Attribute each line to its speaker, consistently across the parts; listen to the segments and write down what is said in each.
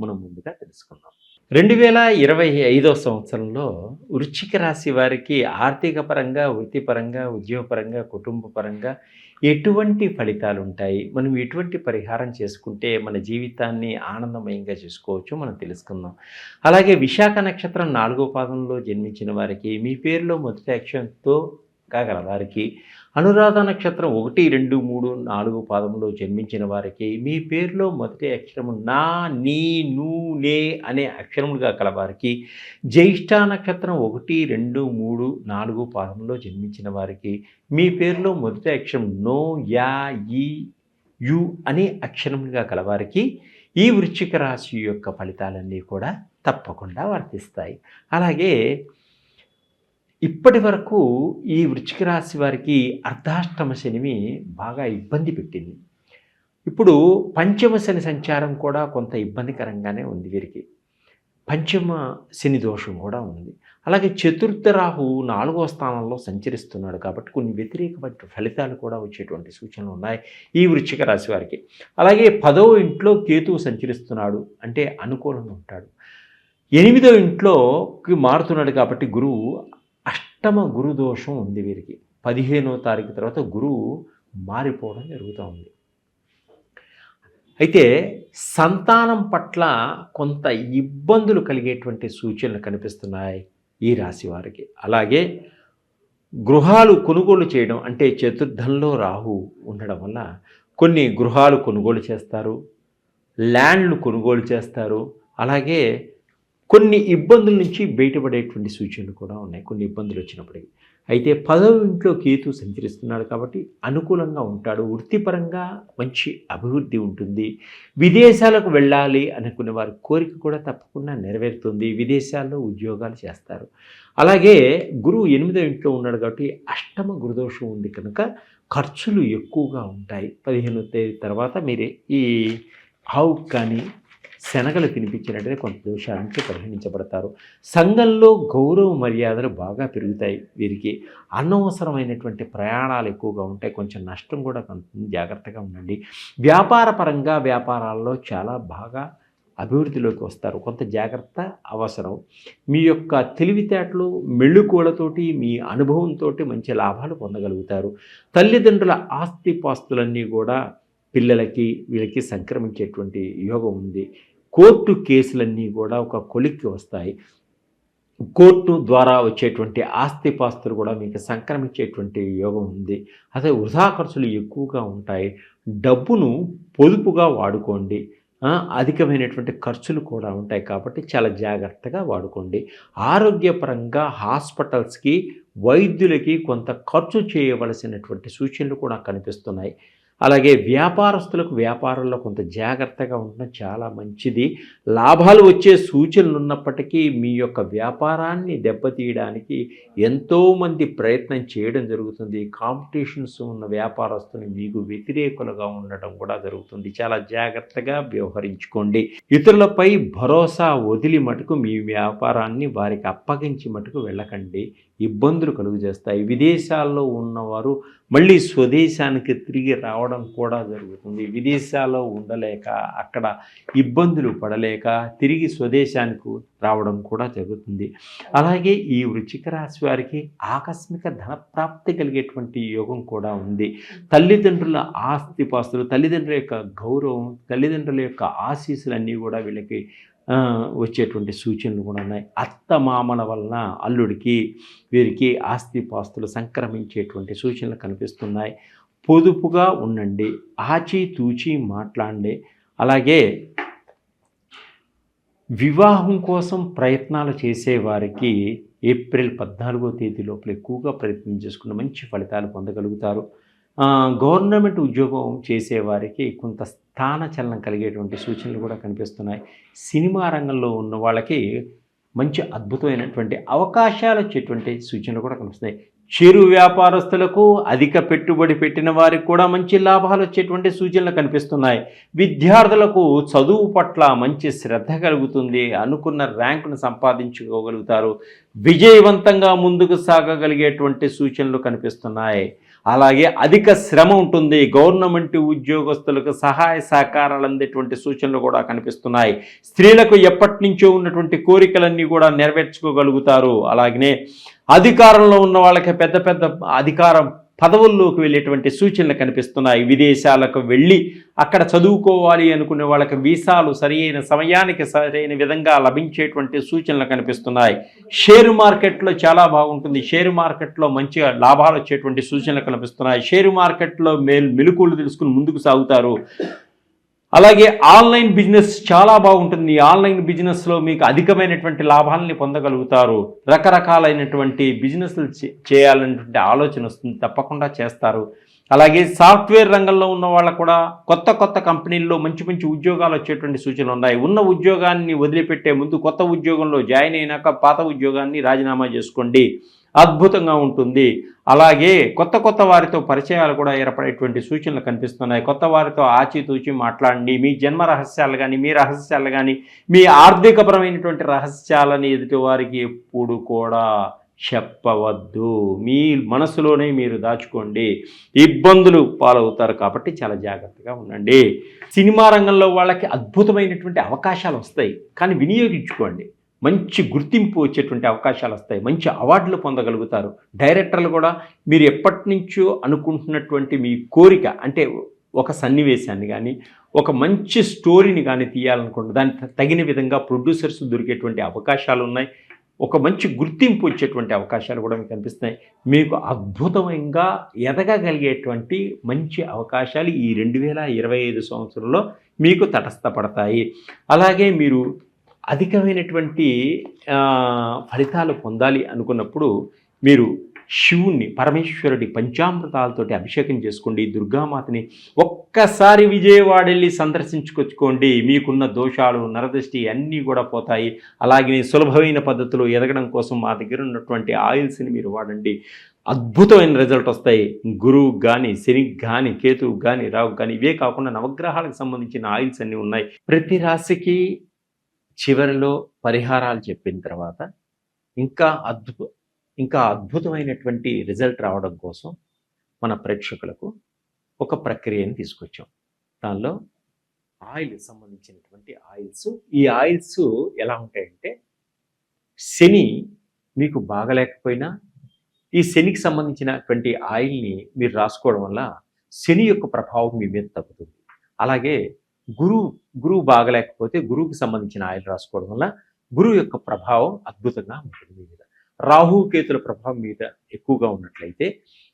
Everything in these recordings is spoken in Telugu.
Speaker 1: మనం ముందుగా తెలుసుకుందాం. రెండు వేల ఇరవై ఐదో సంవత్సరంలో వృశ్చిక రాశి వారికి ఆర్థిక పరంగా వృత్తిపరంగా ఉద్యోగపరంగా కుటుంబ పరంగా ఎటువంటి ఫలితాలు ఉంటాయి మనం ఎటువంటి పరిహారం చేసుకుంటే మన జీవితాన్ని ఆనందమయంగా చేసుకోవచ్చు మనం తెలుసుకుందాం. అలాగే విశాఖ నక్షత్రం నాలుగో పాదంలో జన్మించిన వారికి మీ పేరులో మొదటి అక్షరంతో కాగల వారికి అనురాధ నక్షత్రం ఒకటి రెండు మూడు నాలుగు పాదంలో జన్మించిన వారికి మీ పేరులో మొదటి అక్షరము నా నీ నూ నే అనే అక్షరములుగా కలవారికి. జ్యేష్ఠ నక్షత్రం ఒకటి రెండు మూడు నాలుగు పాదంలో జన్మించిన వారికి మీ పేరులో మొదటి అక్షరం నో యా ఈ యు అనే అక్షరములుగా కలవారికి ఈ వృశ్చిక రాశి యొక్క ఫలితాలన్నీ కూడా తప్పకుండా వర్తిస్తాయి. అలాగే ఇప్పటి వరకు ఈ వృచ్చిక రాశి వారికి అర్ధాష్టమ శనివి బాగా ఇబ్బంది పెట్టింది. ఇప్పుడు పంచమ శని సంచారం కూడా కొంత ఇబ్బందికరంగానే ఉంది వీరికి. పంచమ శని దోషం కూడా ఉంది. అలాగే చతుర్థ రాహు నాలుగో స్థానంలో సంచరిస్తున్నాడు కాబట్టి కొన్ని వ్యతిరేకమైన ఫలితాలు కూడా వచ్చేటువంటి సూచనలు ఉన్నాయి ఈ వృశ్చిక రాశి వారికి. అలాగే పదవ ఇంట్లో కేతువు సంచరిస్తున్నాడు అంటే అనుకూలంగా ఉంటాడు. ఎనిమిదో ఇంట్లోకి మారుతున్నాడు కాబట్టి గురువు అష్టమ గురు దోషం ఉంది వీరికి. పదిహేనో తారీఖు తర్వాత గురువు మారిపోవడం జరుగుతూ ఉంది. అయితే సంతానం పట్ల కొంత ఇబ్బందులు కలిగేటువంటి సూచనలు కనిపిస్తున్నాయి ఈ రాశి వారికి. అలాగే గృహాలు కొనుగోలు చేయడం అంటే చతుర్థంలో రాహు ఉండడం వల్ల కొన్ని గృహాలు కొనుగోలు చేస్తారు ల్యాండ్లు కొనుగోలు చేస్తారు అలాగే కొన్ని ఇబ్బందుల నుంచి బయటపడేటువంటి సూచనలు కూడా ఉన్నాయి. కొన్ని ఇబ్బందులు వచ్చినప్పటికీ అయితే పదవ ఇంట్లో కేతు సంచరిస్తున్నాడు కాబట్టి అనుకూలంగా ఉంటాడు. వృత్తిపరంగా మంచి అభివృద్ధి ఉంటుంది. విదేశాలకు వెళ్ళాలి అనుకునే వారి కోరిక కూడా తప్పకుండా నెరవేరుతుంది. విదేశాల్లో ఉద్యోగాలు చేస్తారు. అలాగే గురువు ఎనిమిదో ఇంట్లో ఉన్నాడు కాబట్టి అష్టమ గురుదోషం ఉంది కనుక ఖర్చులు ఎక్కువగా ఉంటాయి. పదిహేను తేదీ తర్వాత మీరు ఈ ఆవుకు కానీ శనగలు తినిపించినట్లయితే కొంత దోషాల పరిగణించబడతారు సంఘంలో గౌరవ మర్యాదలు బాగా పెరుగుతాయి వీరికి. అనవసరమైనటువంటి ప్రయాణాలు ఎక్కువగా ఉంటాయి. కొంచెం నష్టం కూడా కలుగుతుంది జాగ్రత్తగా ఉండండి. వ్యాపార పరంగా వ్యాపారాల్లో చాలా బాగా అభివృద్ధిలోకి వస్తారు. కొంత జాగ్రత్త అవసరం. మీ యొక్క తెలివితేటలు మెళ్ళుకోలతోటి మీ అనుభవంతో మంచి లాభాలు పొందగలుగుతారు. తల్లిదండ్రుల ఆస్తిపాస్తులన్నీ కూడా పిల్లలకి వీళ్ళకి సంక్రమించేటువంటి యోగం ఉంది. కోర్టు కేసులన్నీ కూడా ఒక కొలిక్కి వస్తాయి. కోర్టు ద్వారా వచ్చేటువంటి ఆస్తిపాస్తులు కూడా మీకు సంక్రమించేటువంటి యోగం ఉంది. అదే వృధా ఖర్చులు ఎక్కువగా ఉంటాయి. డబ్బును పొదుపుగా వాడుకోండి. అధికమైనటువంటి ఖర్చులు కూడా ఉంటాయి కాబట్టి చాలా జాగ్రత్తగా వాడుకోండి. ఆరోగ్యపరంగా హాస్పిటల్స్కి వైద్యులకి కొంత ఖర్చు చేయవలసినటువంటి సూచనలు కూడా కనిపిస్తున్నాయి. అలాగే వ్యాపారస్తులకు వ్యాపారంలో కొంత జాగ్రత్తగా ఉండడం చాలా మంచిది. లాభాలు వచ్చే సూచనలు ఉన్నప్పటికీ మీ యొక్క వ్యాపారాన్ని దెబ్బతీయడానికి ఎంతోమంది ప్రయత్నం చేయడం జరుగుతుంది. కాంపిటీషన్స్ ఉన్న వ్యాపారస్తులు మీకు వ్యతిరేకులుగా ఉండటం కూడా జరుగుతుంది. చాలా జాగ్రత్తగా వ్యవహరించుకోండి. ఇతరులపై భరోసా వదిలి మటుకు మీ వ్యాపారాన్ని వారికి అప్పగించి మటుకు వెళ్ళకండి. ఇబ్బందులు కలుగు చేస్తాయి విదేశాల్లో ఉన్నవారు మళ్ళీ స్వదేశానికి తిరిగి రావడం కూడా జరుగుతుంది. విదేశాల్లో ఉండలేక అక్కడ ఇబ్బందులు పడలేక తిరిగి స్వదేశానికి రావడం కూడా జరుగుతుంది. అలాగే ఈ వృచ్చిక రాశి వారికి ఆకస్మిక ధనప్రాప్తి కలిగేటువంటి యోగం కూడా ఉంది. తల్లిదండ్రుల ఆస్తిపాస్తులు తల్లిదండ్రుల యొక్క గౌరవం తల్లిదండ్రుల యొక్క ఆశీస్సులన్నీ కూడా వీళ్ళకి వచ్చేటువంటి సూచనలు కూడా ఉన్నాయి. అత్త మామల వలన అల్లుడికి వీరికి ఆస్తిపాస్తులు సంక్రమించేటువంటి సూచనలు కనిపిస్తున్నాయి. పొదుపుగా ఉండండి ఆచి తూచి మాట్లాడండి. అలాగే వివాహం కోసం ప్రయత్నాలు చేసేవారికి ఏప్రిల్ పద్నాలుగో తేదీ లోపల ఎక్కువగా ప్రయత్నం చేసుకుని మంచి ఫలితాలు పొందగలుగుతారు. గవర్నమెంట్ ఉద్యోగం చేసేవారికి కొంత స్థానచలనం కలిగేటువంటి సూచనలు కూడా కనిపిస్తున్నాయి. సినిమా రంగంలో ఉన్న వాళ్ళకి మంచి అద్భుతమైనటువంటి అవకాశాలు వచ్చేటువంటి సూచనలు కూడా కనిపిస్తున్నాయి. చిరు వ్యాపారస్తులకు అధిక పెట్టుబడి పెట్టిన వారికి కూడా మంచి లాభాలు వచ్చేటువంటి సూచనలు కనిపిస్తున్నాయి. విద్యార్థులకు చదువు పట్ల మంచి శ్రద్ధ కలుగుతుంది అనుకున్న ర్యాంకును సంపాదించుకోగలుగుతారు. విజయవంతంగా ముందుకు సాగగలిగేటువంటి సూచనలు కనిపిస్తున్నాయి. అలాగే అధిక శ్రమ ఉంటుంది. గవర్నమెంట్ ఉద్యోగస్తులకు సహాయ సహకారాలు అందేటువంటి సూచనలు కూడా కనిపిస్తున్నాయి. స్త్రీలకు ఎప్పటి నుంచో ఉన్నటువంటి కోరికలన్నీ కూడా నెరవేర్చుకోగలుగుతారు. అలాగనే అధికారంలో ఉన్న వాళ్ళకి పెద్ద పెద్ద అధికారం పదవుల్లోకి వెళ్ళేటువంటి సూచనలు కనిపిస్తున్నాయి. విదేశాలకు వెళ్ళి అక్కడ చదువుకోవాలి అనుకునే వాళ్ళకి వీసాలు సరియైన సమయానికి సరైన విధంగా లభించేటువంటి సూచనలు కనిపిస్తున్నాయి. షేర్ మార్కెట్లో చాలా బాగుంటుంది. షేర్ మార్కెట్లో మంచిగా లాభాలు వచ్చేటువంటి సూచనలు కనిపిస్తున్నాయి. షేర్ మార్కెట్లో మేలు మెలుకులు తెలుసుకుని ముందుకు సాగుతారు. అలాగే ఆన్లైన్ బిజినెస్ చాలా బాగుంటుంది. ఈ ఆన్లైన్ బిజినెస్లో మీకు అధికమైనటువంటి లాభాలని పొందగలుగుతారు. రకరకాలైనటువంటి బిజినెస్లు చేయాలనేటువంటి ఆలోచన వస్తుంది. తప్పకుండా చేస్తారు. అలాగే సాఫ్ట్వేర్ రంగంలో ఉన్న వాళ్ళకు కూడా కొత్త కొత్త కంపెనీల్లో మంచి మంచి ఉద్యోగాలు వచ్చేటువంటి సూచనలు ఉన్నాయి. ఉన్న ఉద్యోగాన్ని వదిలిపెట్టే ముందు కొత్త ఉద్యోగంలో జాయిన్ అయినాక పాత ఉద్యోగాన్ని రాజీనామా చేసుకోండి. అద్భుతంగా ఉంటుంది. అలాగే కొత్త కొత్త వారితో పరిచయాలు కూడా ఏర్పడేటువంటి సూచనలు కనిపిస్తున్నాయి. కొత్త వారితో ఆచితూచి మాట్లాడండి. మీ జన్మ రహస్యాలు కానీ మీ రహస్యాలు కానీ మీ ఆర్థికపరమైనటువంటి రహస్యాలని ఎదుటి వారికి ఎప్పుడు కూడా చెప్పవద్దు. మీ మనసులోనే మీరు దాచుకోండి. ఇబ్బందులు పాలవుతారు కాబట్టి చాలా జాగ్రత్తగా ఉండండి. సినిమా రంగంలో వాళ్ళకి అద్భుతమైనటువంటి అవకాశాలు వస్తాయి. కానీ వినియోగించుకోండి. మంచి గుర్తింపు వచ్చేటువంటి అవకాశాలు వస్తాయి. మంచి అవార్డులు పొందగలుగుతారు. డైరెక్టర్లు కూడా మీరు ఎప్పటి నుంచో అనుకుంటున్నటువంటి మీ కోరిక అంటే ఒక సన్నివేశాన్ని కానీ ఒక మంచి స్టోరీని కానీ తీయాలనుకుంటే దానికి తగిన విధంగా ప్రొడ్యూసర్స్ దొరికేటువంటి అవకాశాలు ఉన్నాయి. ఒక మంచి గుర్తింపు వచ్చేటువంటి అవకాశాలు కూడా మీకు కనిపిస్తున్నాయి. మీకు అద్భుతంగా ఎదగగలిగేటువంటి మంచి అవకాశాలు ఈ రెండు వేల ఇరవై ఐదు సంవత్సరంలో మీకు తటస్థపడతాయి. అలాగే మీరు అధికమైనటువంటి ఫలితాలు పొందాలి అనుకున్నప్పుడు మీరు శివుణ్ణి పరమేశ్వరుడి పంచామృతాలతోటి అభిషేకం చేసుకోండి. దుర్గామాతని ఒక్కసారి విజయవాడ వెళ్ళి సందర్శించుకొచ్చుకోండి. మీకున్న దోషాలు నరదృష్టి అన్నీ కూడా పోతాయి. అలాగే సులభమైన పద్ధతిలో ఎదగడం కోసం మా దగ్గర ఉన్నటువంటి ఆయిల్స్ని మీరు వాడండి. అద్భుతమైన రిజల్ట్ వస్తాయి. గురువు కానీ శని కానీ కేతువు కానీ రావు కానీ ఇవే కాకుండా నవగ్రహాలకు సంబంధించిన ఆయిల్స్ అన్నీ ఉన్నాయి. ప్రతి రాశికి చివరిలో పరిహారాలు చెప్పిన తర్వాత ఇంకా అద్భుత ఇంకా అద్భుతమైనటువంటి రిజల్ట్ రావడం కోసం మన ప్రేక్షకులకు ఒక ప్రక్రియని తీసుకొచ్చాం. దానిలో ఆయిల్ సంబంధించినటువంటి ఆయిల్స్. ఈ ఆయిల్స్ ఎలా ఉంటాయంటే శని మీకు బాగలేకపోయినా ఈ శనికి సంబంధించినటువంటి ఆయిల్ని మీరు రాసుకోవడం వల్ల శని యొక్క ప్రభావం మీ మీద తగ్గుతుంది. అలాగే గురువు గురువు బాగలేకపోతే గురువుకి సంబంధించిన ఆయిల్ రాసుకోవడం వల్ల గురువు యొక్క ప్రభావం అద్భుతంగా ఉంటుంది మీ మీద. రాహుకేతుల ప్రభావం మీద ఎక్కువగా ఉన్నట్లయితే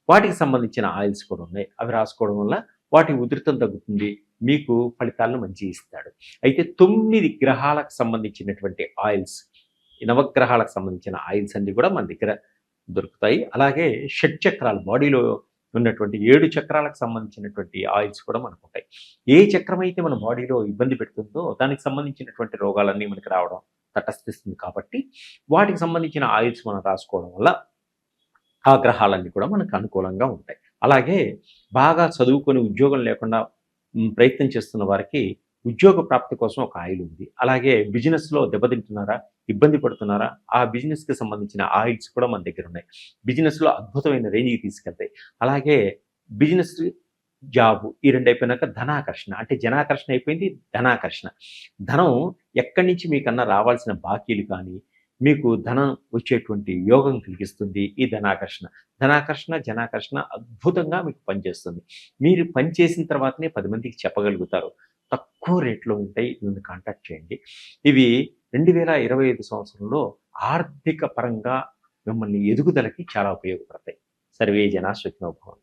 Speaker 1: వాటికి సంబంధించిన ఆయిల్స్ కూడా ఉన్నాయి. అవి రాసుకోవడం వల్ల వాటి ఉధృతం తగ్గుతుంది. మీకు ఫలితాలను మంచి ఇస్తాడు. అయితే తొమ్మిది గ్రహాలకు సంబంధించినటువంటి ఆయిల్స్ నవగ్రహాలకు సంబంధించిన ఆయిల్స్ అన్ని కూడా మన దగ్గర దొరుకుతాయి. అలాగే షడ్చక్రాలు బాడీలో ఉన్నటువంటి ఏడు చక్రాలకు సంబంధించినటువంటి ఆయిల్స్ కూడా మనకు ఉంటాయి ఏ చక్రం అయితే మన బాడీలో ఇబ్బంది పెడుతుందో దానికి సంబంధించినటువంటి రోగాలన్నీ మనకి రావడం తటస్థిస్తుంది కాబట్టి వాటికి సంబంధించిన ఆయిల్స్ మనం రాసుకోవడం వల్ల ఆ గ్రహాలన్నీ కూడా మనకు అనుకూలంగా ఉంటాయి. అలాగే బాగా చదువుకొని ఉద్యోగం లేకుండా ప్రయత్నం చేస్తున్న వారికి ఉద్యోగ ప్రాప్తి కోసం ఒక ఆయిల్ ఉంది. అలాగే బిజినెస్లో దెబ్బతింటున్నారా ఇబ్బంది పడుతున్నారా ఆ బిజినెస్కి సంబంధించిన ఆయిల్స్ కూడా మన దగ్గర ఉన్నాయి. బిజినెస్లో అద్భుతమైన రేంజ్కి తీసుకెళ్తాయి. అలాగే బిజినెస్ జాబ్ ఈ రెండు అయిపోయినాక ధనాకర్షణ. అంటే జనాకర్షణ అయిపోయింది ధనాకర్షణ. ధనం ఎక్కడి నుంచి మీకన్నా రావాల్సిన బాకీలు కానీ మీకు ధనం వచ్చేటువంటి యోగం కలిగిస్తుంది ఈ ధనాకర్షణ. ధనాకర్షణ జనాకర్షణ అద్భుతంగా మీకు పనిచేస్తుంది. మీరు పని చేసిన తర్వాతనే పది మందికి చెప్పగలుగుతారు. తక్కువ రేట్లో ఉంటాయి. నన్ను కాంటాక్ట్ చేయండి. ఇవి రెండు వేల ఇరవై ఐదు సంవత్సరంలో ఆర్థిక పరంగా మిమ్మల్ని ఎదుగుదలకి చాలా ఉపయోగపడతాయి. సర్వే జనా సుఖినోభవంతు